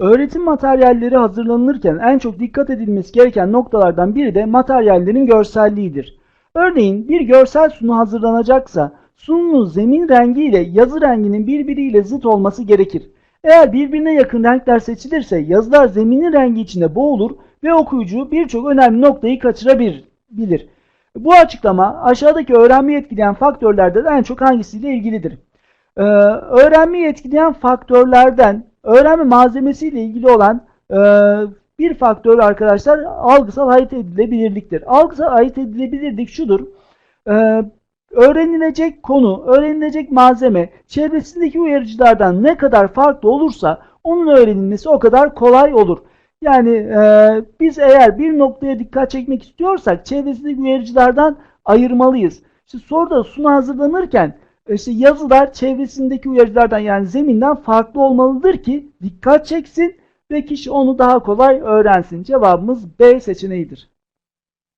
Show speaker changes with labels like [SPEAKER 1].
[SPEAKER 1] Öğretim materyalleri hazırlanırken en çok dikkat edilmesi gereken noktalardan biri de materyallerin görselliğidir. Örneğin bir görsel sunu hazırlanacaksa sununun zemin rengi ile yazı renginin birbiriyle zıt olması gerekir. Eğer birbirine yakın renkler seçilirse yazılar zeminin rengi içinde boğulur ve okuyucu birçok önemli noktayı kaçırabilir. Bu açıklama aşağıdaki öğrenmeyi etkileyen faktörlerden en çok hangisiyle ilgilidir? Ee, öğrenmeyi etkileyen faktörlerden öğrenme malzemesiyle ilgili olan e, bir faktör arkadaşlar algısal ayırt edilebilirliktir. Algısal ayırt edilebilirlik şudur. Ee, öğrenilecek konu, öğrenilecek malzeme çevresindeki uyarıcılardan ne kadar farklı olursa onun öğrenilmesi o kadar kolay olur. Yani e, biz eğer bir noktaya dikkat çekmek istiyorsak çevresindeki uyarıcılardan ayırmalıyız. İşte soruda sunu hazırlanırken işte yazılar çevresindeki uyarıcılardan yani zeminden farklı olmalıdır ki dikkat çeksin ve kişi onu daha kolay öğrensin. Cevabımız B seçeneğidir.